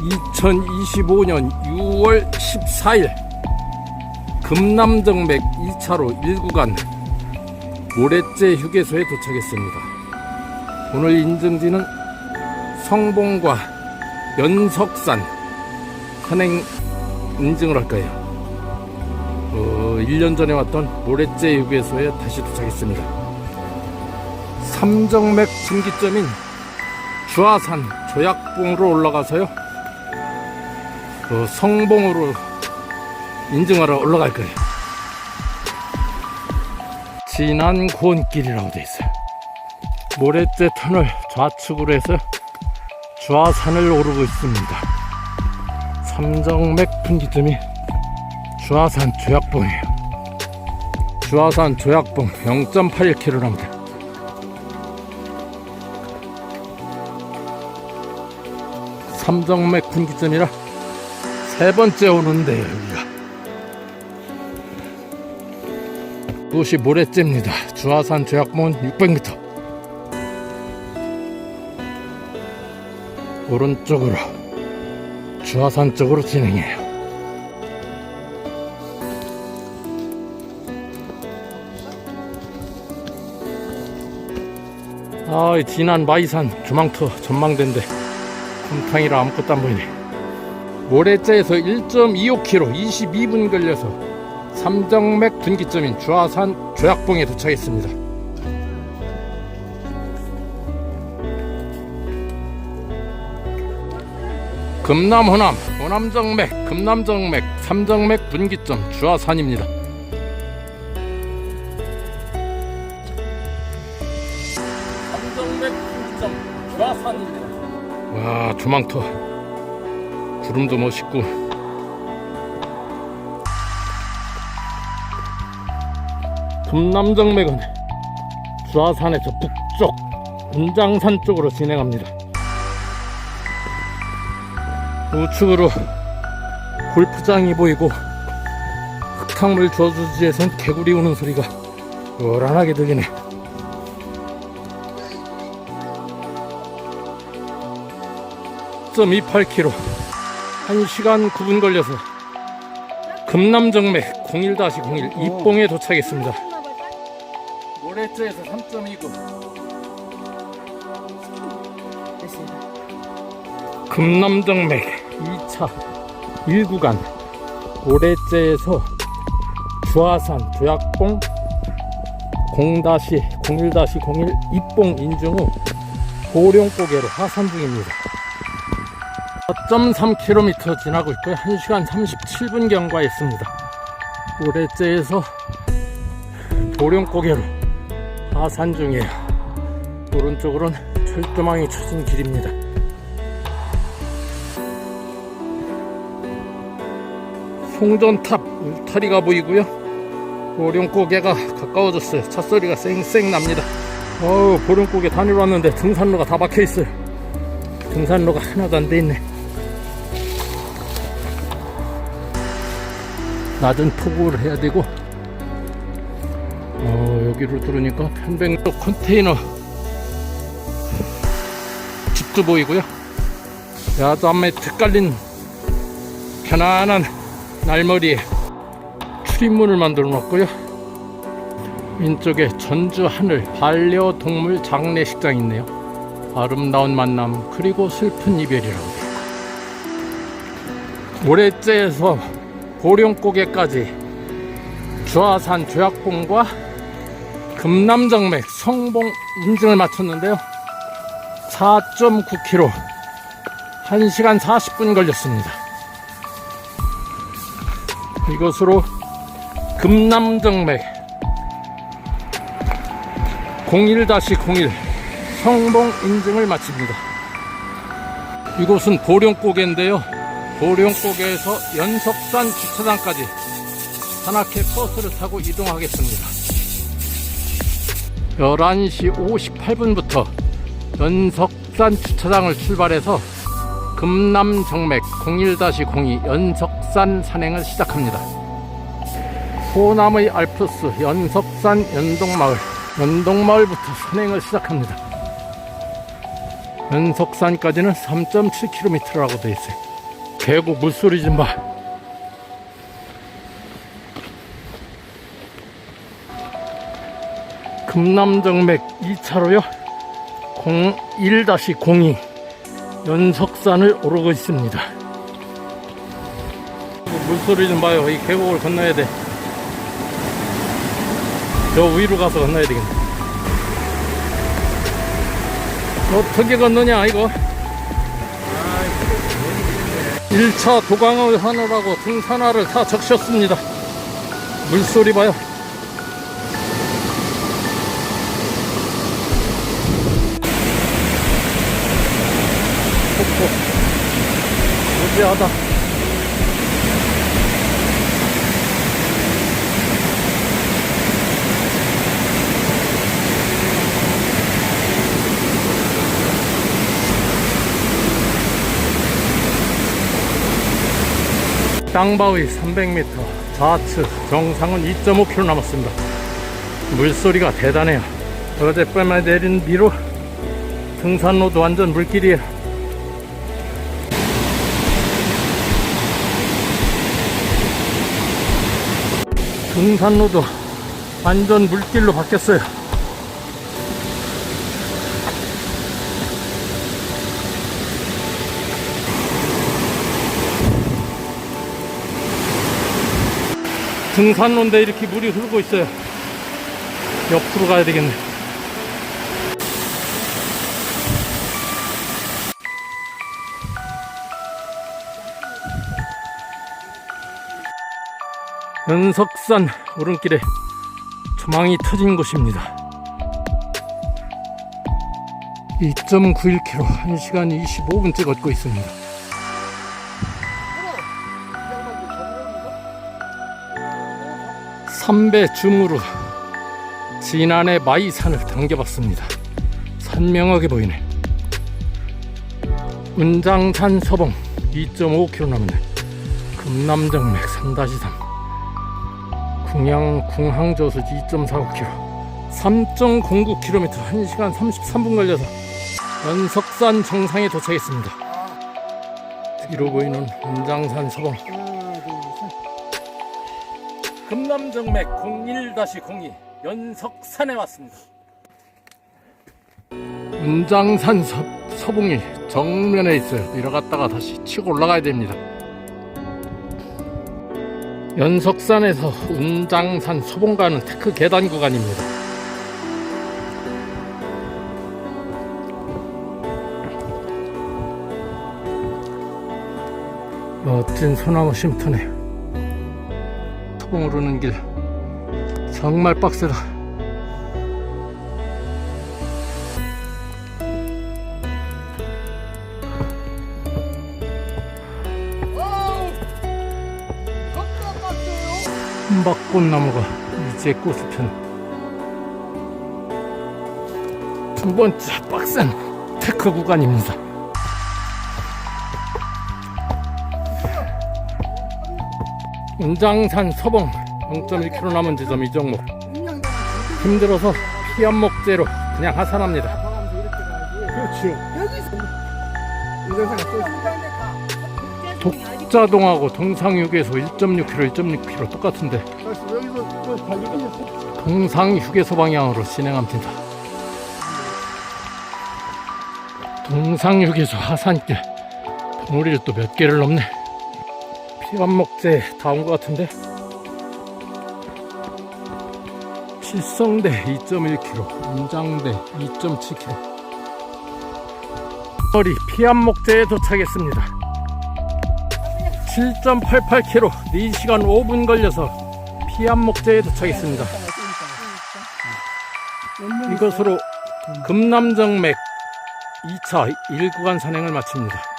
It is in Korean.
2025년 6월 14일 금남정맥 2차로 1구간 모래째 휴게소에 도착했습니다. 오늘 인증지는 성봉과 연석산 산행 인증을 할 거예요. 어, 1년 전에 왔던 모래째 휴게소에 다시 도착했습니다. 삼정맥 분기점인 주화산 조약봉으로 올라가서요. 어, 성봉으로 인증하러 올라갈 거예요. 진안 고원길이라고 돼 있어요. 모래째 터널 좌측으로 해서 주화산을 오르고 있습니다. 삼정맥 분기점이 주화산 조약봉이에요. 주화산 조약봉 0.81km랍니다. 삼정맥 분기점이라 세 번째 오는데요, 여기가. 이곳이 모래째입니다. 주화산 조약봉은 600m. 오른쪽으로 주화산 쪽으로 진행해요. 아, 이 진안 마이산 주망터 전망대인데 금탕이라 아무것도 안 보이네. 모래째에서 1.25km 22분 걸려서 삼정맥 분기점인 주화산 조약봉에 도착했습니다. 금남 호남, 호남정맥, 금남정맥, 삼정맥 분기점 주화산입니다. 삼정맥 분기점 주화산입니다. 와 조망터 구름도 멋있고 금남정맥은 주화산에서 북쪽 운장산 쪽으로 진행합니다. 우측으로 골프장이 보이고 흙탕물 저수지에선 개구리 우는 소리가 요란하게 들리네. 1.28km 1시간 9분 걸려서 금남정맥 01-01 이봉에 도착했습니다. 모래째에서 3.29 금남정맥 2차 1구간 모래째에서 주화산 조약봉 0-01-01 이봉 인증 후 보령고개로 하산 중입니다. 4.3km 지나고 있고요. 1시간 37분 경과했습니다. 모래째에서 보령고개로 하산 중이에요. 오른쪽으로는 철조망이 쳐진 길입니다. 송전탑 울타리가 보이고요. 보령고개가 가까워졌어요. 찻소리가 쌩쌩 납니다. 어우, 보령고개 다니러 왔는데 등산로가 다 막혀 있어요. 등산로가 하나도 안 돼 있네. 낮은 폭우를 해야 되고 어, 여기로 들으니까 편백로 컨테이너 집도 보이고요. 야담에 특깔린 편안한 날머리에 출입문을 만들어 놨고요. 왼쪽에 전주 하늘 반려동물 장례식장 있네요. 아름다운 만남 그리고 슬픈 이별이라고 돼요 모래째에서 보령고개까지 주화산 조약봉과 금남정맥 성봉 인증을 마쳤는데요. 4.9km 1시간 40분 걸렸습니다. 이것으로 금남정맥 01-01 성봉 인증을 마칩니다. 이곳은 보령고개인데요. 보령고개에서 연석산 주차장까지 산악회 버스를 타고 이동하겠습니다. 11시 58분부터 연석산 주차장을 출발해서 금남정맥 01-02 연석산 산행을 시작합니다. 호남의 알프스 연석산 연동마을 연동마을부터 산행을 시작합니다. 연석산까지는 3.7km라고 되어 있어요. 계곡 물소리 좀 봐. 금남정맥 2차로요. 01-02 연석산을 오르고 있습니다. 물소리 좀 봐요. 이 계곡을 건너야 돼. 저 위로 가서 건너야 되겠네. 어떻게 건너냐, 이거? 1차 도강을 하느라고 등산화를 다 적셨습니다. 물소리 봐요. 폭포. 무지하다. 땅바위 300m, 좌측 정상은 2.5km 남았습니다. 물소리가 대단해요. 어젯밤에 내린 비로 등산로도 완전 물길이에요. 등산로도 완전 물길로 바뀌었어요. 등산로인데 이렇게 물이 흐르고 있어요. 옆으로 가야 되겠네. 연석산 오른길에 조망이 터진 곳입니다. 2.91km, 1시간 25분째 걷고 있습니다. 삼배 중으로 진안의 마이산을 당겨봤습니다. 선명하게 보이네. 은장산 서봉 2.5km 남았네. 금남정맥 3-3 궁양 궁항저수 2.45km 3.09km 1시간 33분 걸려서 연석산 정상에 도착했습니다. 뒤로 보이는 은장산 서봉 금남정맥 01-02 연석산에 왔습니다. 은장산 서, 서봉이 정면에 있어요. 내려갔다가 다시 치고 올라가야 됩니다. 연석산에서 은장산 서봉 가는 테크 계단 구간입니다. 멋진 소나무 쉼터네요. 서봉 오르는 길 정말 빡세다. 한박꽃나무가 이제 꽃을 폈네. 두 번째 빡센 테크 구간입니다. 은장산 서봉 0.1km 남은 지점 이 종목 힘들어서 피 한목제로 그냥 하산합니다. 그렇죠. 독자동하고 동상휴게소 1.6km, 1.6km 똑같은데 동상휴게소 방향으로 진행합니다. 동상휴게소 하산길 덩어리를 또 몇 개를 넘네. 피관목재 다온 것 같은데 칠성대 2.1km, 은장대 2.7km. 거리 피안목재에 도착했습니다. 7.88km, 4시간 5분 걸려서 피안목재에 도착했습니다. 이것으로 금남정맥 2차 1구간 산행을 마칩니다.